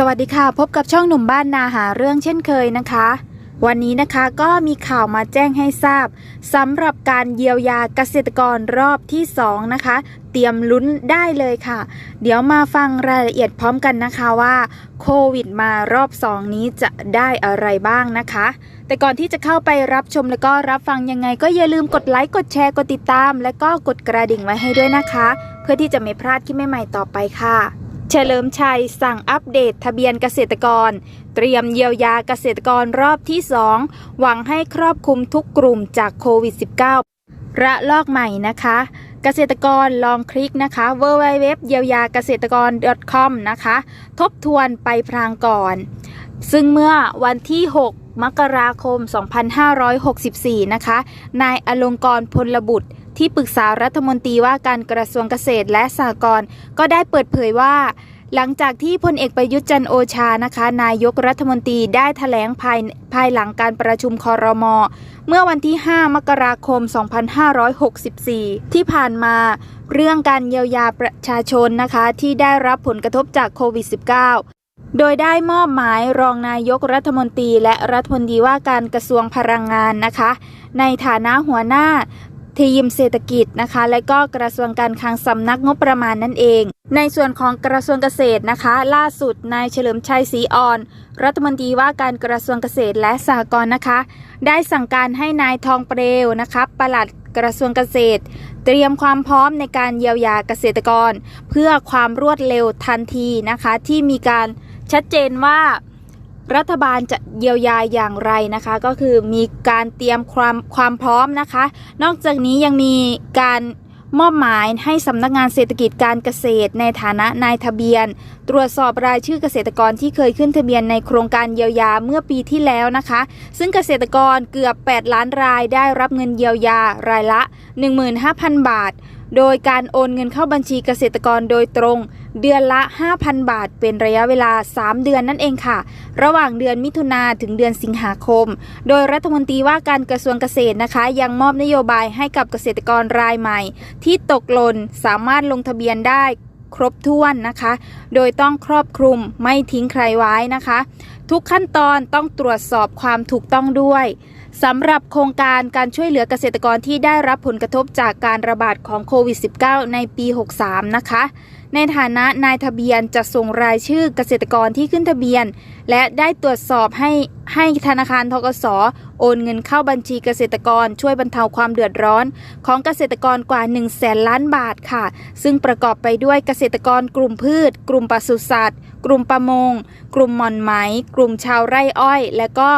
สวัสดีค่ะ พบกับช่องหนุ่มบ้านนาหาเรื่องเช่นเคยนะคะ วันนี้นะคะก็มีข่าวมาแจ้งให้ทราบสำหรับการเยียวยาเกษตรกรรอบที่ 2 นะคะ เตรียมลุ้นได้เลยค่ะ เดี๋ยวมาฟังรายละเอียดพร้อมกันนะคะว่าโควิดมารอบ 2 นี้จะได้อะไรบ้างนะคะ แต่ก่อนที่จะเข้าไปรับชมแล้วก็รับฟังยังไง ก็อย่าลืมกดไลค์กดแชร์กดติดตาม และก็กดกระดิ่งไว้ให้ด้วยนะคะ เพื่อที่จะไม่พลาดคลิปใหม่ๆต่อไปค่ะ เฉลิมชัยสั่งอัปเดตทะเบียนเกษตรกร เตรียมเยียวยาเกษตรกรรอบที่ 2 หวังให้ครอบคลุมทุกกลุ่มจากโควิด -19 ระลอกใหม่นะคะ เกษตรกรลองคลิกนะคะ w w w เยียวยาเกษตรกร .com นะคะ ทบทวนไปพรางก่อน ซึ่งเมื่อวันที่ 6 มกราคม 2564 นะคะ นายอลงกรณ์พลบุตร ที่ปรึกษารัฐมนตรีว่าการกระทรวงเกษตรและสหกรณ์ก็ได้เปิดเผยว่า หลังจากที่พลเอกประยุทธ์จันโอชานะคะ นายกรัฐมนตรีได้ถแถลงภายภายหลังการประชุมคอรมอเมื่อวันที่ 5 มกราคม 2564 ที่ผ่านมาเรื่องการเยียวยาประชาชนนะคะที่ได้รับผลกระทบจากโควิด -19 โดยได้มอบหมายรองนายกรัฐมนตรีและรัฐมนตรีว่าการกระทรวงพลังงานนะคะ ในฐานะหัวหน้า ทีมเศรษฐกิจนะคะ และก็กระทรวงการคลังสำนักงบประมาณนั่นเอง ในส่วนของกระทรวงเกษตรนะคะ ล่าสุดนายเฉลิมชัยศรีอ่อน รัฐมนตรีว่าการกระทรวงเกษตรและสหกรณ์นะคะ ได้สั่งการให้นายทองเปลวนะคะปลัดกระทรวงเกษตร เตรียมความพร้อมในการเยียวยาเกษตรกร เพื่อความรวดเร็วทันทีนะคะ ที่มีการชัดเจนว่า รัฐบาลจะเยียวยาอย่างไรนะคะ ก็คือมีการเตรียมความความพร้อมนะคะ นอกจากนี้ยังมีการมอบหมายให้สำนักงานเศรษฐกิจการเกษตร ในฐานะนายทะเบียน ตรวจสอบรายชื่อเกษตรกรที่เคยขึ้นทะเบียนในโครงการเยียวยาเมื่อปีที่แล้วนะคะ ซึ่งเกษตรกรเกือบ 8 ล้านรายได้รับเงินเยียวยารายละ 15,000 บาท โดยการโอนเงินเข้าบัญชีเกษตรกรโดยตรง เดือนละ 5,000 บาท เป็นระยะเวลา 3 เดือนนั่นเองค่ะ ระหว่างเดือนมิถุนาถึงเดือนสิงหาคม โดยรัฐมนตรีว่าการกระทรวงเกษตรนะคะ ยังมอบนโยบายให้กับเกษตรกรรายใหม่ ที่ตกหล่นสามารถลงทะเบียนได้ ครบถ้วนนะคะ โดยต้องครอบคลุมไม่ทิ้งใครไว้นะคะ ทุกขั้นตอนต้องตรวจสอบความถูกต้องด้วยสำหรับโครงการการช่วยเหลือเกษตรกรที่ได้รับผลกระทบจากการระบาดของโควิด -19 ในปี 63 นะคะ ในฐานะนายทะเบียนจะส่งรายชื่อเกษตรกรที่ขึ้นทะเบียน และได้ตรวจสอบให้ให้ธนาคารทกสโอนเงินเข้าบัญชีเกษตรกรช่วยบรรเทาความเดือดร้อน ของเกษตรกรกว่า1 0 0 0 0แสนล้านบาทค่ะ ซึ่งประกอบไปด้วยเกษตรกรกลุ่มพืช กลุ่มปศุสัตว์ กลุ่มประมง กลุ่มหม่อนไหม กลุ่มชาวไร่อ้อย และก็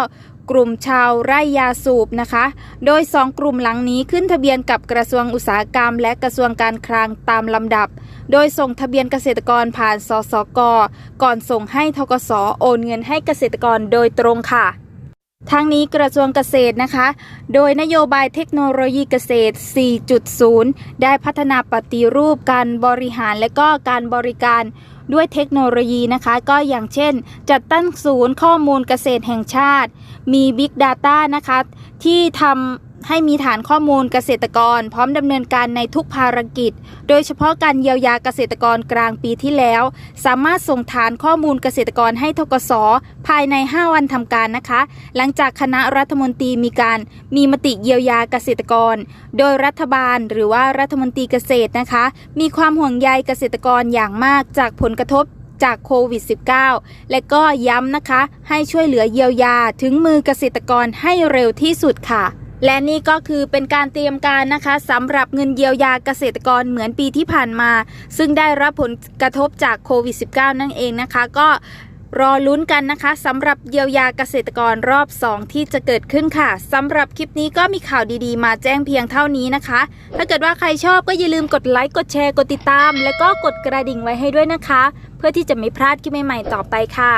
กลุ่มชาวไร่ยาสูบนะคะ โดย 2 กลุ่มหลังนี้ขึ้นทะเบียนกับกระทรวงอุตสาหกรรม และกระทรวงการคลังตามลำดับ โดยส่งทะเบียนเกษตรกรผ่านสสก ก่อนส่งให้ทกสโอนเงินให้เกษตรกรโดยตรงค่ะทั้งนี้กระทรวงเกษตรนะคะ โดยนโยบายเทคโนโลยีเกษตร 4.0 ได้พัฒนาปฏิรูปการบริหารและก็การบริการ ด้วยเทคโนโลยีนะคะ ก็อย่างเช่น จัดตั้งศูนย์ข้อมูลเกษตรแห่งชาติ มี Big Data นะคะ ที่ทำ ให้มีฐานข้อมูลเกษตรกร พร้อมดำเนินการในทุกภารกิจ โดยเฉพาะการเยียวยาเกษตรกรกลางปีที่แล้ว สามารถส่งฐานข้อมูลเกษตรกรให้ทกสภายใน 5 วันทำการนะคะ หลังจากคณะรัฐมนตรีมีการมีมติเยียวยาเกษตรกร โดยรัฐบาลหรือว่ารัฐมนตรีเกษตรนะคะ มีความห่วงใยเกษตรกรอย่างมากจากผลกระทบจากโควิด -19 และก็ย้ำนะคะ ให้ช่วยเหลือเยียวยาถึงมือเกษตรกรให้เร็วที่สุดค่ะ และนี่ก็คือเป็นการเตรียมการนะคะสำหรับเงินเยียวยาเกษตรกรเหมือนปีที่ผ่านมา ซึ่งได้รับผลกระทบจากโควิด -19 นั่นเองนะคะ ก็รอลุ้นกันนะคะสำหรับเยียวยาเกษตรกรรอบ 2 ที่จะเกิดขึ้นค่ะสำหรับคลิปนี้ก็มีข่าวดีๆ มาแจ้งเพียงเท่านี้นะคะ ถ้าเกิดว่าใครชอบก็อย่าลืมกดไลค์กดแชร์กดติดตาม แล้วก็กดกระดิ่งไว้ให้ด้วยนะคะ เพื่อที่จะไม่พลาดคลิปใหม่ๆต่อไปค่ะ